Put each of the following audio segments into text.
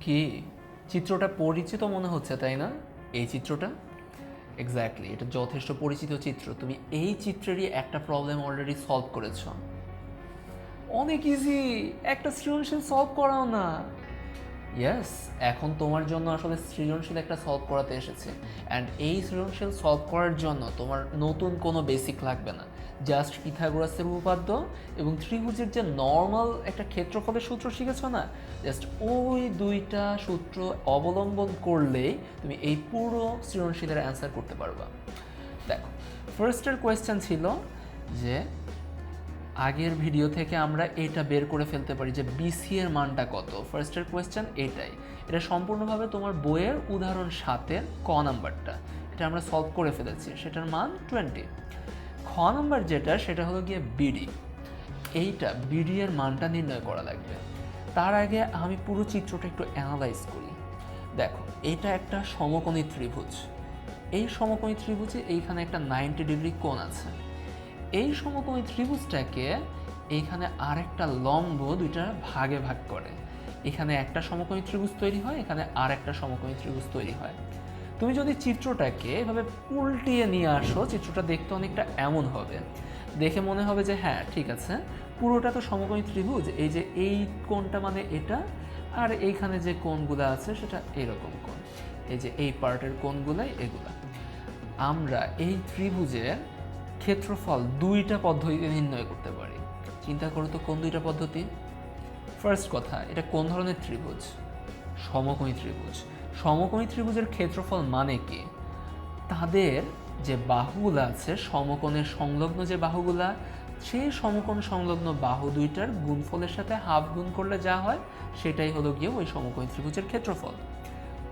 কি চিত্রটা পরিচিত মনে হচ্ছে, তাই না? এই চিত্রটা? এক্স্যাক্টলি এটা যথেষ্ট পরিচিত চিত্র। তুমি এই চিত্রেরই একটা প্রবলেম অলরেডি সলভ করেছ। অনেক ইজি একটা সৃজনশীল সলভ করাও না। ইয়াস এখন তোমার জন্য আসলে সৃজনশীল একটা সলভ করাতে এসেছে। অ্যান্ড এই সৃজনশীল সলভ করার জন্য তোমার নতুন কোনো বেসিক লাগবে না। জাস্ট পিথাগোরাসের উপপাদ্য এবং ত্রিভুজের যে নর্মাল একটা ক্ষেত্রফলের সূত্র শিখেছ না? জাস্ট ওই দুইটা সূত্র অবলম্বন করলেই তুমি এই পুরো সৃজনশীলের অ্যান্সার করতে পারবা। দেখো ফার্স্টের কোয়েশ্চেন ছিল যে আগের ভিডিও থেকে আমরা এটা বের করে ফেলতে পারি যে বিসি এর মানটা কত। ফার্স্টের কোয়েশ্চেন এটাই। এটা সম্পূর্ণভাবে তোমার বইয়ের উদাহরণ সাতের ক নাম্বারটা। এটা আমরা সলভ করে ফেলেছি। সেটার মান টোয়েন্টি খ নাম্বার যেটা, সেটা হলো গিয়ে বিডি এইটা বিডি এর মানটা নির্ণয় করা লাগবে। তার আগে আমি পুরো চিত্রটা একটু অ্যানালাইজ করি। দেখো, এটা একটা সমকোণী ত্রিভুজ। এই সমকোণী ত্রিভুজে এইখানে একটা নাইনটি ডিগ্রি কোণ আছে। এই সমকোণী ত্রিভুজটাকে এইখানে আরেকটা লম্ব দুইটা ভাগে ভাগ করে। এখানে একটা সমকোণী ত্রিভুজ তৈরি হয়, এখানে আর একটা সমকোণী ত্রিভুজ তৈরি হয়। তুমি যদি চিত্রটাকে এভাবে উল্টিয়ে নিয়ে আসো, চিত্রটা দেখতে অনেকটা এমন হবে। দেখে মনে হবে যে হ্যাঁ ঠিক আছে। পুরোটা তো সমকোণী ত্রিভুজ, এই যে এই কোণটা মানে এটা, আর এইখানে যে কোণগুলো আছে, সেটা এরকম কোণ। এই যে এই পার্টের কোণগুলাই এগুলা। আমরা এই ত্রিভুজের ক্ষেত্রফল দুইটা পদ্ধতিতে নির্ণয় করতে পারি। চিন্তা করো তো, কোন দুইটা পদ্ধতি? ফার্স্ট কথা, এটা কোন ধরনের ত্রিভুজ? সমকোণী ত্রিভুজ। সমকোণী ত্রিভুজের ক্ষেত্রফল মানে কি? তাদের যে বাহুগুলো আছে, সমকোণের সংলগ্ন যে বাহুগুলা, সেই সমকোণ সংলগ্ন বাহু দুইটার গুণফলের সাথে হাফ গুণ করলে যা হয়, সেটাই হলো গিয়ে ওই সমকোণী ত্রিভুজের ক্ষেত্রফল।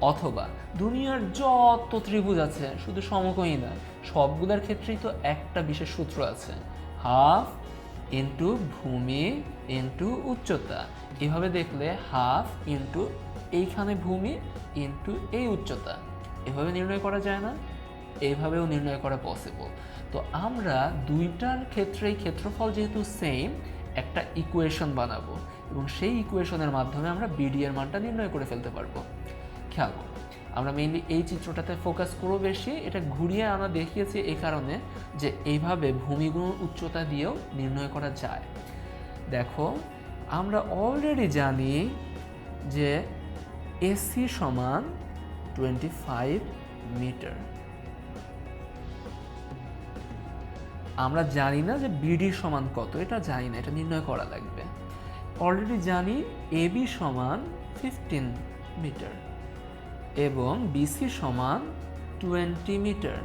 অথবা দুনিয়ার যত ত্রিভুজ আছে, শুধু সমকোণই না, সবগুলোর ক্ষেত্রেই তো একটা বিশেষ সূত্র আছে। হাফ ইন্টু ভূমি ইন্টু উচ্চতা। এভাবে দেখলে হাফ ইন্টু এইখানে ভূমি ইন্টু এই উচ্চতা। এভাবে নির্ণয় করা যায় না এইভাবেও নির্ণয় করা পসিবল তো আমরা দুইটার ক্ষেত্রেই ক্ষেত্রফল যেহেতু সেম একটা ইকুয়েশন বানাবো এবং সেই ইকুয়েশনের মাধ্যমে আমরা বিডি এর মানটা নির্ণয় করে ফেলতে পারব। খেয়াল করো, আমরা মেইনলি এই চিত্রটাতে ফোকাস করব বেশি, এটা ঘুরিয়ে আমরা দেখিয়েছি এই কারণে যে এইভাবে ভূমিগুণ উচ্চতা দিয়েও নির্ণয় করা যায়। দেখো, আমরা অলরেডি জানি যে এসি সমান টোয়েন্টি ফাইভ মিটার আমরা জানি না যে বিডি সমান কত, এটা জানি না, এটা নির্ণয় করা লাগবে। অলরেডি জানি এবি সমান ফিফটিন মিটার এবং বিসি সমান টোয়েন্টি মিটার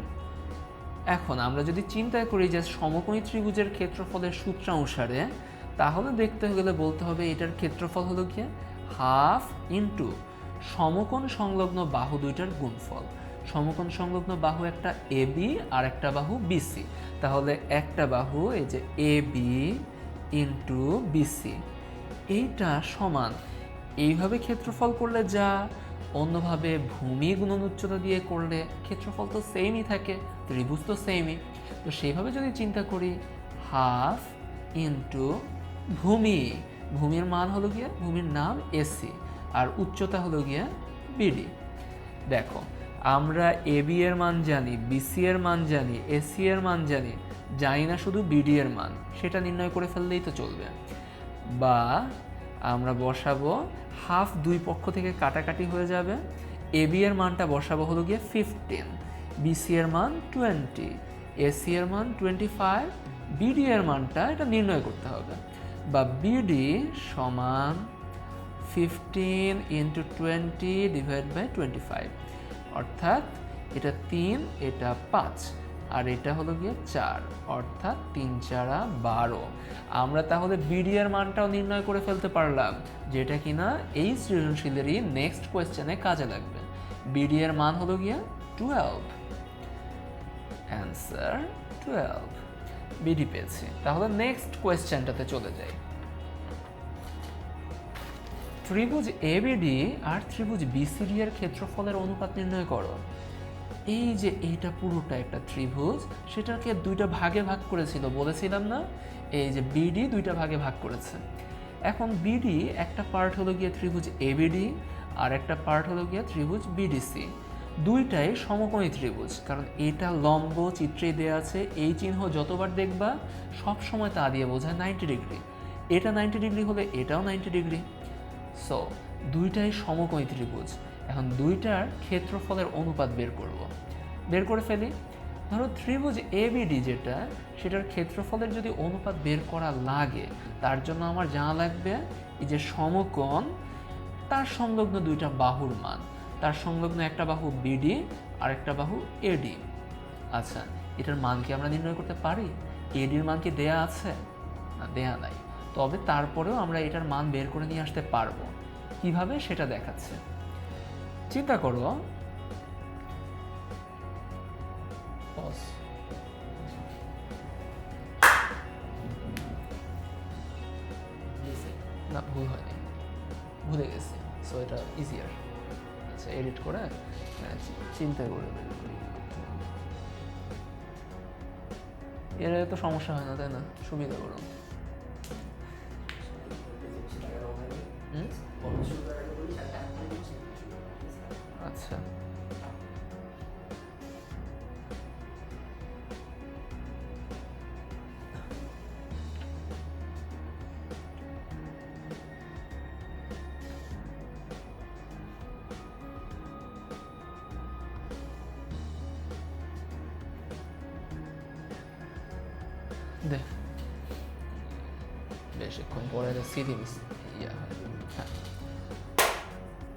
এখন আমরা যদি চিন্তা করি যে সমকোণী ত্রিভুজের ক্ষেত্রফলের সূত্র অনুসারে, তাহলে দেখতে গেলে বলতে হবে এটার ক্ষেত্রফল হলো কি? হাফ ইন্টু সমকোণ সংলগ্ন বাহু দুইটার গুণফল। সমকোণ সংলগ্ন বাহু একটা এ বি আর একটা বাহু বিসি তাহলে একটা বাহু, এই যে এ বি ইন্টু বিসি এইটা সমান। এইভাবে ক্ষেত্রফল করলে যা, অন্যভাবে ভূমি গুণন উচ্চতা দিয়ে করলে ক্ষেত্রফল তো সেমই থাকে, ত্রিভুজ তো সেমই তো সেইভাবে যদি চিন্তা করি হাফ ইন্টু ভূমি। ভূমির মান হলো গিয়ে ভূমির নাম এসি আর উচ্চতা হলো গিয়ে বিডি দেখো, আমরা এবি এর মান জানি বিসি এর মান জানি এসি এর মান জানি জানি না শুধু বিডি এর মান, সেটা নির্ণয় করে ফেললেই তো চলবে। বা আমরা বসাবো হাফ দুই পক্ষ থেকে কাটাকাটি হয়ে যাবে এবি এর মানটা বসাবো হলো গিয়ে ফিফটিন বিসি এর মান টোয়েন্টি এসি এর মান টোয়েন্টি ফাইভ বিডি এর মানটা এটা নির্ণয় করতে হবে। বা বিডি সমান fifteen into twenty divide by twenty five অর্থাৎ এটা তিন, এটা পাঁচ। আর এটা হলো গিয়ে চার। অর্থাৎ তিন চারা বারো। আমরা তাহলে বিডিআর মানটাও নির্ণয় করে ফেলতে পারলাম, যেটা কিনা এই সৃজনশীলেরই নেক্সট কোয়েশ্চেনে কাজে লাগবে। বিডিআর মান হলো গিয়ে টুয়েলভ অ্যান্সার টুয়েলভ বিডি পেয়েছি। তাহলে নেক্সট কোয়েশ্চেনটাতে চলে যাই। ত্রিভুজ এবিডি আর ত্রিভুজ বিসিডি এর ক্ষেত্রফলের অনুপাত নির্ণয় করো। এই যে এইটা পুরোটা একটা ত্রিভুজ, সেটাকে দুইটা ভাগে ভাগ করেছিল, বলেছিলাম না? এই যে বিডি দুইটা ভাগে ভাগ করেছে। এখন বিডি একটা পার্ট হলো গিয়ে ত্রিভুজ এবিডি আর একটা পার্ট হলো গিয়ে ত্রিভুজ বিডিসি দুইটাই সমকোণী ত্রিভুজ, কারণ এটা লম্ব চিত্রে দেওয়া আছে, এই চিহ্ন যতবার দেখবা সব সময় তা দিয়ে বোঝায় নাইনটি ডিগ্রি এটা নাইনটি ডিগ্রি হলে এটাও নাইনটি ডিগ্রি সো দুইটাই সমকোণী ত্রিভুজ। এখন দুইটার ক্ষেত্রফলের অনুপাত বের করব। বের করে ফেলি। ধরো ত্রিভুজ এ এবিডি যেটা, সেটার ক্ষেত্রফলের যদি অনুপাত বের করা লাগে, তার জন্য আমার জানা লাগবে, এই যে সমকোণ, তার সংলগ্ন দুইটা বাহুর মান। তার সংলগ্ন একটা বাহু বিডি আর একটা বাহু এডি আচ্ছা এটার মান কি আমরা নির্ণয় করতে পারি? এডির মান কি দেয়া আছে? না, দেয়া নাই। তবে তারপরেও আমরা এটার মান বের করে নিয়ে আসতে পারব। কীভাবে? সেটা দেখাচ্ছে। চিন্তা করো। না ভুল হয়নি। ভুলে গেছি। সো এটা ইজিয়ার আচ্ছা এডিট করে হ্যাঁ, চিন্তা করে এর তো সমস্যা হয় না তাই না? সুবিধা করো। দে বেশিক্ষণ পরে স্মৃতি মিস ইয়া হ্যাঁ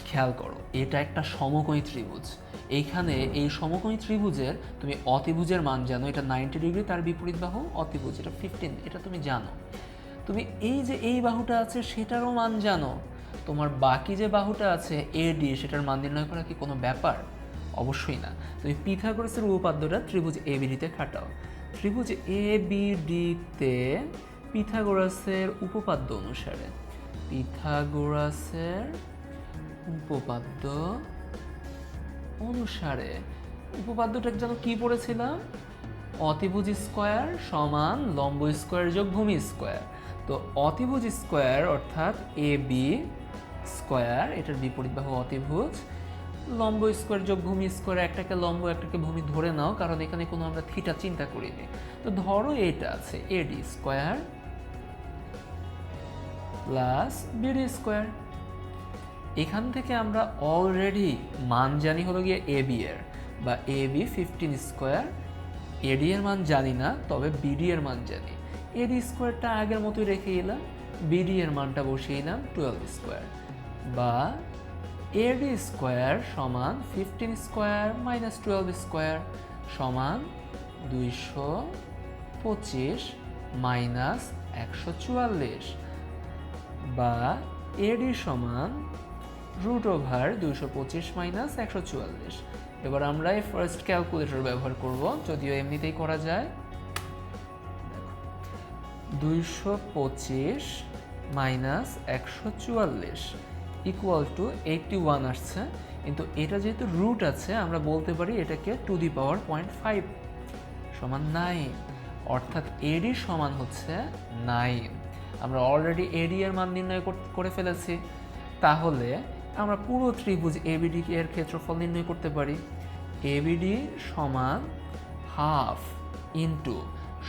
খেয়াল করো এটা একটা সমকোণী ত্রিভুজ। এইখানে এই সমকোণী ত্রিভুজের তুমি অতিভুজের মান জানো এটা নাইনটি ডিগ্রি তার বিপরীত বাহু অতিভুজ এটা ফিফটিন এটা তুমি জানো। তুমি এই যে এই বাহুটা আছে সেটারও মান জানো। তোমার বাকি যে বাহুটা আছে এডি সেটার মান নির্ণয় করা কি কোনো ব্যাপার? অবশ্যই না। তুমি পিথাগোরাসের উপপাদ্যটা ত্রিভুজ এ বিডিতে খাটাও। ত্রিভুজ এ বিডিতে পিথাগোরাসের উপপাদ্য অনুসারে। পিথাগোরাসের উপপাদ্য অনুসারে। উপপাদ্যটা যেন কি পড়েছিলাম অতিভুজ স্কোয়ার সমান লম্ব স্কোয়ার যোগ ভূমি স্কোয়ার। তো অতিভুজ স্কোয়ার অর্থাৎ এ বি স্কোয়ার, এটার বিপরীত বাহু অতিভুজ। লম্ব স্কোয়ার যোগ ভূমি স্কোয়ার, একটাকে লম্ব, একটাকে ভূমি ধরে নাও, কারণ এখানে কোনো আমরা থিটা চিন্তা করিনি। তো ধরো এটা আছে AD square plus BD square. এখান থেকে আমরা অলরেডি মান জানি হলো গিয়ে এ বি এর, বা A B fifteen square. AD এর মান জানি না, তবে বিডি এর মান জানি। এডি স্কোয়ারটা আগের মতোই রেখে এলাম, বিডি এর মানটা বসিয়ে নিলাম টুয়েলভ স্কোয়ার, বা এডি স্কোয়ার সমান fifteen square minus twelve square সমান দুইশো পঁচিশ মাইনাস একশো চুয়াল্লিশ বা এডি সমান রুট ওভার দুইশো পঁচিশ মাইনাস একশো চুয়াল্লিশ। এবার আমরা এই ফার্স্ট ক্যালকুলেটর ব্যবহার করব, যদিও এমনিতেই করা যায়। দুইশো পঁচিশ মাইনাস একশো চুয়াল্লিশ। ইকুয়াল টু এইটটি ওয়ান আসছে। কিন্তু এটা যেহেতু রুট আছে, আমরা বলতে পারি এটাকে to the power point five সমান নাইন অর্থাৎ এডি সমান হচ্ছে নাইন আমরা অলরেডি এডি এর মান নির্ণয় করে ফেলেছি। তাহলে আমরা পুরো ত্রিভুজ এবিডি এর ক্ষেত্রফল নির্ণয় করতে পারি। এবিডি সমান হাফ ইন্টু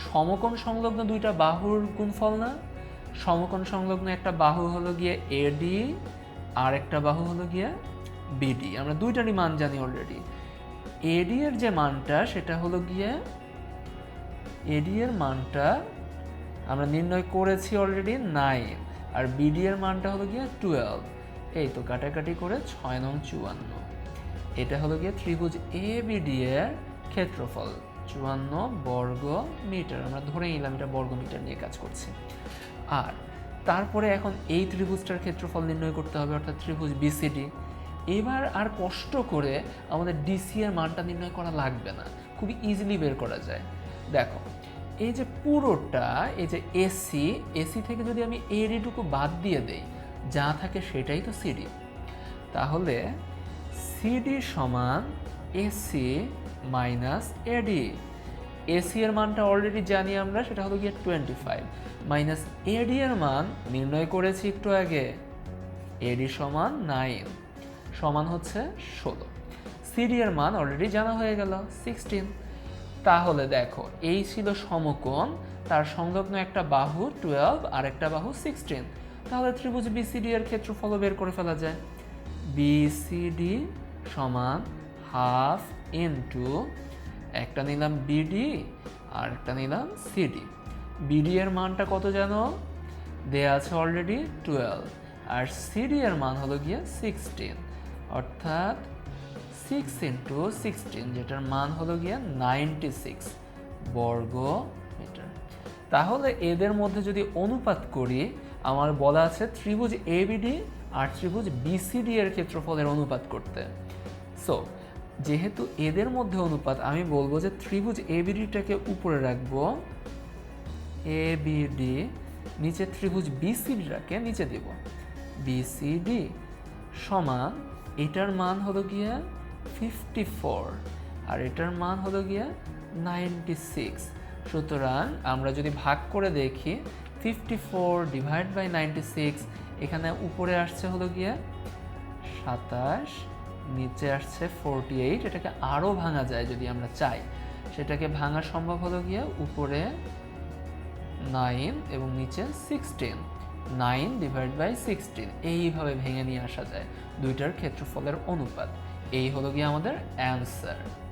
সমকোণ সংলগ্ন দুইটা বাহুর গুণফল না? সমকোণ সংলগ্ন একটা বাহু হলো গিয়ে এডি আর একটা বাহু হলো গিয়ে বিডি আমরা দুইটারই মান জানি অলরেডি এডি এর যে মানটা, সেটা হলো গিয়ে এডি এর মানটা আমরা নির্ণয় করেছি অলরেডি নাইন আর বিডি এর মানটা হলো গিয়ে টুয়েলভ এই তো কাটাকাটি করে ছয় নং চুয়ান্ন। এটা হলো গিয়ে ত্রিভুজ এ বিডি এর ক্ষেত্রফল, চুয়ান্ন বর্গ মিটার আমরা ধরে নিলাম এটা বর্গ মিটার নিয়ে কাজ করছি। আর তারপরে এখন এই ত্রিভুজটার ক্ষেত্রফল নির্ণয় করতে হবে, অর্থাৎ ত্রিভুজ বিসিডি এবার আর কষ্ট করে আমাদের ডিসি এর মানটা নির্ণয় করা লাগবে না, খুবই ইজিলি বের করা যায়। দেখো, এই যে পুরোটা, এই যে এসি এসি থেকে যদি আমি এডিটুকু বাদ দিয়ে দেই, যা থাকে সেটাই তো সিডি তাহলে সিডি সমান এসি মাইনাস এডি এসি এর মানটা অলরেডি জানি আমরা, সেটা হলো গিয়ে টোয়েন্টি ফাইভ মাইনাস এডি এর মান নির্ণয় করেছি একটু আগে। এডি সমান নাইন সমান হচ্ছে ষোলো। সিডি এর মান অলরেডি জানা হয়ে গেল সিক্সটিন তাহলে দেখো, এই ছিল সমকোণ, তার সংলগ্ন একটা বাহু টুয়েলভ আর একটা বাহু সিক্সটিন তাহলে ত্রিভুজ বিসিডি এর ক্ষেত্রফল বের করে ফেলা যায়। বিসিডি সমান হাফ ইন্টু একটা নিলাম বিডি আর একটা নিলাম সিডি বিডি এর মানটা কত জানো? দেয়া আছে অলরেডি টুয়েলভ আর সিডি এর মান হলো গিয়ে সিক্সটিন অর্থাৎ সিক্স ইন্টু সিক্সটিন যেটার মান হলো গিয়ে নাইনটি সিক্স বর্গ মিটার তাহলে এদের মধ্যে যদি অনুপাত করি, আমার বলা আছে ত্রিভুজ এবিডি আর ত্রিভুজ বিসিডি এর ক্ষেত্রফলের অনুপাত করতে। সো যেহেতু এদের মধ্যে অনুপাত, আমি বলব যে ত্রিভুজ এবিডিটাকে উপরে রাখব। বিডি নিচে ত্রিভুজ বিসিডিটাকে নিচে দেব। বিসিডি সমান, এটার মান হলো গিয়া ফিফটি ফোর আর এটার মান হলো গিয়া নাইনটি সিক্স সুতরাং আমরা যদি ভাগ করে দেখি fifty four divide by ninety six এখানে উপরে আসছে হলো গিয়া সাতাশ। নিচে আসছে ফোরটি এইট এটাকে আরও ভাঙা যায় যদি আমরা চাই। সেটাকে ভাঙা সম্ভব হলো গিয়ে উপরে নাইন এবং নিচে sixteen nine divide by sixteen এইভাবে ভেঙে নিয়ে আসা যায়। দুইটার ক্ষেত্রফলের অনুপাত। এই হলো গিয়ে আমাদের অ্যান্সার